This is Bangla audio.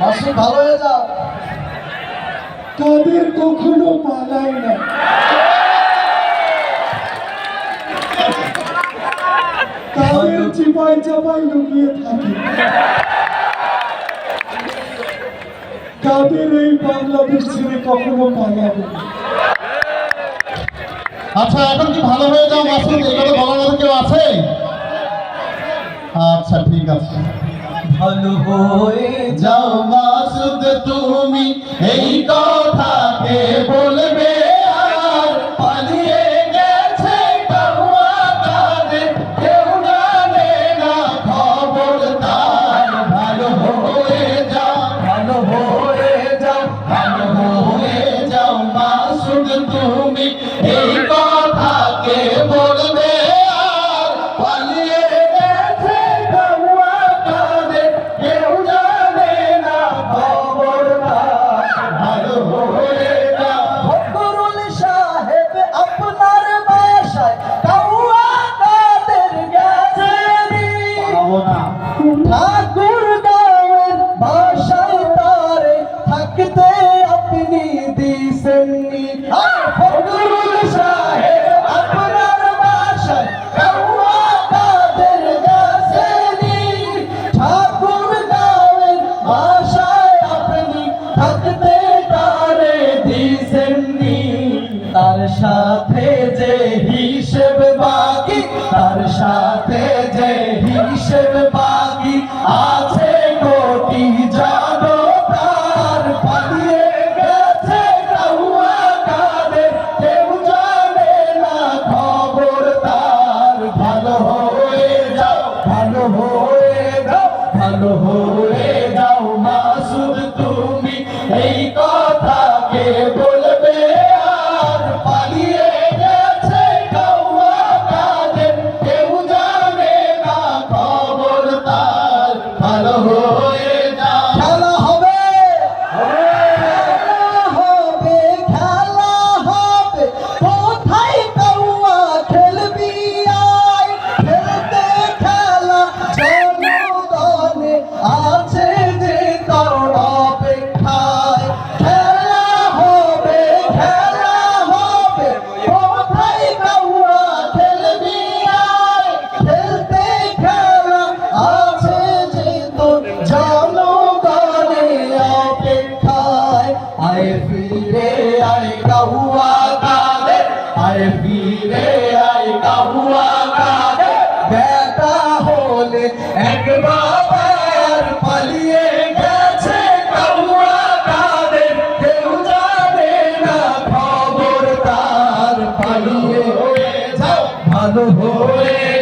মাসি, ভালো হয়ে যাও। তাদের কখনো পালায় না। তাদের চিপাই চাপাই লুকিয়ে থাকে। তাদের এই বাংলাদেশ ছেড়ে কখনো পালাবে না। আচ্ছা এখন কি ভালো হয়ে যাও, মাসুদ? এই বলার মতো কেউ আছে? আচ্ছা ঠিক আছে। ভালো হয়ে যাও, মাসুদ, তুমি এই কথাকে বলবে তার। ভালো হয়ে যাও তুমি ঠাকুর গাঁয়ের ভাষায় তারে থাকতে আপনি দিসেননি আর ফখরুল সাহেব আপনার ঠাকুর গাঁয়ের বাসায় তার সাথে যে হিসেব বাকি, তার সাথে যে হিসেব বাকি আছে কোটি জানো তার পালিয়ে গেছে কাউয়া কেউ জানে না খবর তার। ভালো হয়ে যাও, ভালো হয়ে যাও, ভালো হয়ে যাও মাসুদ, তুমি এই কথাকে বলবে ফিরে আয় কাহুয়া কাদের বেটা হলে একবার তার পালিয়ে যাও। ভালো হয়ে